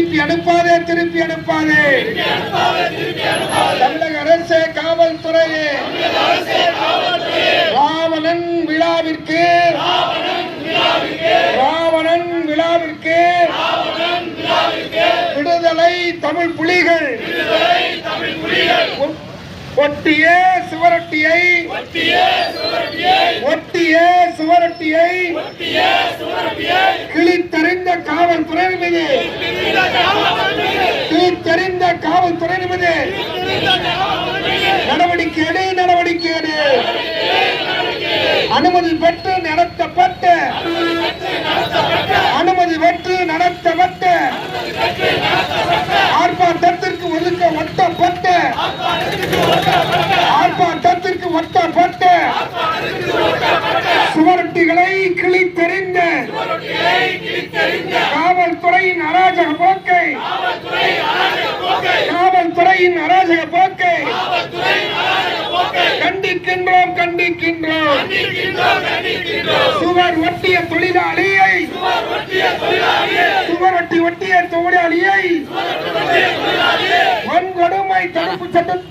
திருப்பி அனுப்பாதே திருப்பி அனுப்பாதே. தமிழக அரசே காவல்துறையே. ராவணன் விழாவிற்கு. ராவணன் விழாவிற்கு. விடுதலை தமிழ் புலிகள். ஒட்டிய சுவரொட்டியை. ஒட்டிய சுவரொட்டியை. கிழித்தறிந்த காவல்துறை மீது தெரிந்த காவல்துறை மீது நடவடிக்கை எடு நடவடிக்கை எடு. அனுமதி பெற்று நடத்தப்பட்ட. அனுமதி பெற்று நடத்தப்பட்ட. ஆர்ப்பாட்டத்திற்கு ஒதுக்க ஒட்டப்பட்ட. ஆர்ப்பாட்டத்திற்கு ஒட்டப்பட்ட. சுவரொட்டிகளை கிழித்தெறிந்த. துறையின் அராஜக போக்கை கண்டிக்கின்றோம் கண்டிக்கின்றோம். சுவர் ஒட்டிய தொழிலாளியை சுவர் ஒட்டி ஒட்டிய தொழிலாளியை வன்கொடுமை தடுப்பு சட்டம்